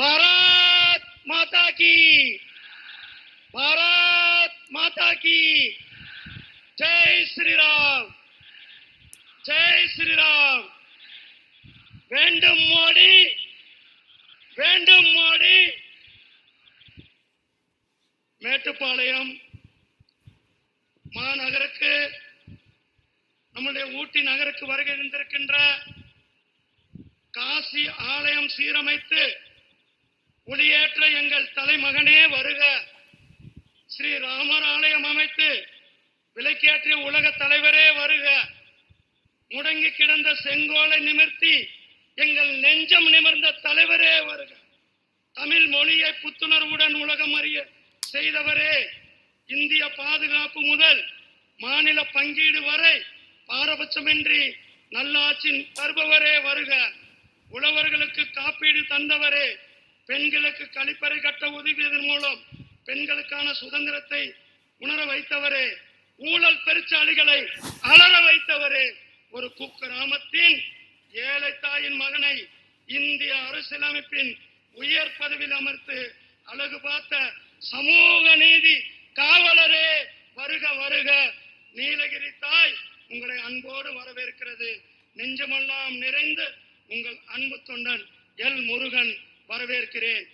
பாரத் மாதா கி பாரத் மாதா கி ஜெய் ஸ்ரீராம் ஜெய் ஸ்ரீராம் வேண்டும் மோடி வேண்டும் மோடி மேட்டுப்பாளையம் மாநகருக்கு நம்முடைய ஊட்டி நகருக்கு வருகை இருந்திருக்கின்ற காசி ஆலயம் சீரமைத்து குடியேற்ற எங்கள் தலைமகனே வருக. ஸ்ரீ ராமர் ஆலயம் அமைத்து விலக்கேற்றிய உலக தலைவரே வருக. முடங்கி கிடந்த செங்கோலை நிமிர்த்தி எங்கள் நெஞ்சம் நிமிர்ந்த தலைவரே வருக. தமிழ் மொழியை புத்துணர்வுடன் உலகம் அறிய செய்தவரே. இந்திய பாதுகாப்பு முதல் மாநில பங்கீடு வரை பாரபட்சமின்றி நல்லாட்சி தருபவரே வருக. உழவர்களுக்கு காப்பீடு தந்தவரே. பெண்களுக்கு கழிப்பறை கட்ட உதவியதன் மூலம் பெண்களுக்கான சுதந்திரத்தை உணர வைத்தவரே ஊழல் பெருச்சாளிகளை அலற வைத்தவரே ஒரு குக்கிராமத்தின் ஏழை தாயின் மகனை இந்திய அரசியலமைப்பின் உயர் பதவியில் அமர்த்து அழகு பார்த்த சமூக நீதி காவலரே வருக வருக. நீலகிரி தாய் உங்களை அன்போடு வரவேற்கிறது. நெஞ்சமெல்லாம் நிறைந்து உங்கள் அன்பு தொண்டன் எல் முருகன் வரவேற்கிறேன்.